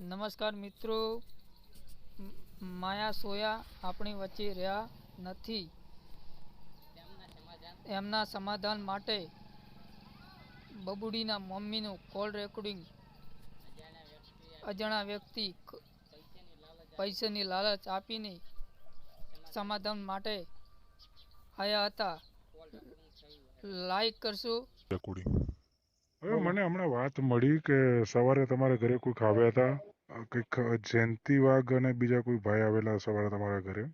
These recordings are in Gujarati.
નમસ્કાર મિત્રો. માયા સોયા આપણી વચ્ચે રહ્યા નથી. એમના સમાધાન માટે બબુડીના મમ્મીનું કોલ રેકોર્ડિંગ. અજાણા વ્યક્તિ પૈસાની લાલચ આપીને સમાધાન માટે આવ્યા હતા. લાઈક કરશો. રેકોર્ડિંગ. મને હમણાં વાત મળી કે સવારે તમારા ઘરે કોઈ ખાવ્યા હતા? કંઈક જયંતિ વાઘ અને બીજા કોઈ ભાઈ આવેલા સવારે તમારા ઘરે?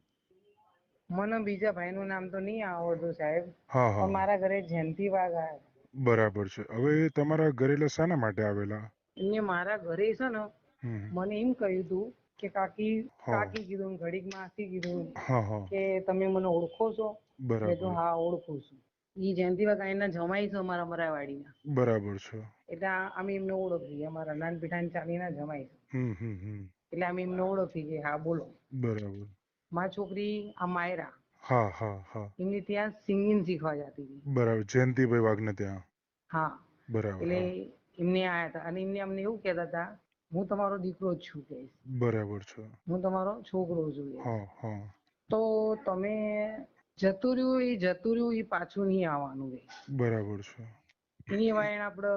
મને બીજા ભાઈનું નામ તો નહીં આવડતું સાહેબ. હા હા મારા ઘરે જયંતિ વાઘ આવ્યા બરાબર છે. હવે તમારા ઘરે એટલે શાના માટે આવેલા? એમને મારા ઘરે છે ને મને એમ કહ્યું હતું કે કાકી. કાકી કીધું ઘડીક માસી કીધું કે તમે મને ઓળખો છો? બરાબર. હા ઓળખું છું. ઈ જયંતિ વાઘ અહીંના જમાઈ છે અમારા મરાવાડીના બરાબર છે. એટલે અમે એમને ઓળખી અમારા નાન પીઠાની ચાલીના જમાઈ છે. એટલે અમે એમને ઓળખી કે હા બોલો. બરાબર. માં છોકરી આ માયરા. હા હા હા. એમની ત્યાં સિંગિંગ શીખવા જતી હતી. બરાબર જયંતિભાઈ વાઘને ત્યાં. હા. બરાબર એટલે એમને આયા હતા અને એમને અમને એવું કહેતા હતા હું તમારો દીકરો જ છું કે બરાબર છે. હું તમારો છોકરો છું હા હા. તો તમે જતું રહ્યું એ જતું રહ્યું એ પાછું નહીં આવવાનું રે. બરાબર છે. એની વાયણ આપણે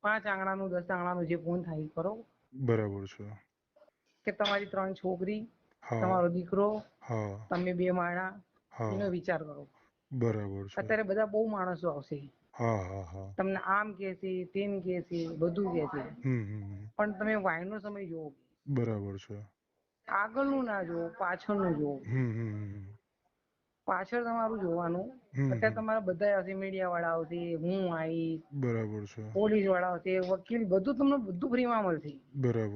પાંચ આંગણાનું દસ આંગણાનું જે ફોન થાય કરો. બરાબર છે. કે તમારી ત્રણ છોકરી તમારો દીકરો તમે બે માણા એનો વિચાર કરો. બરાબર છે. અત્યારે બધા બહુ માણસો આવશે. તમને આમ કેસે તેમ કેસે બધું કેસે. પણ તમે વાયનો સમય જોવો બરાબર છે. આગળનું ના જોવો પાછળનું જોવો. પાછળ તમારું જોવાનું. અત્યારે. તમારા બધા આવશે મીડિયા વાળા આવશે હું આવીશ બરાબર છે. પોલીસવાળા આવશે વકીલ બધું તમને બધું ફ્રીમાં મળશે. બરાબર.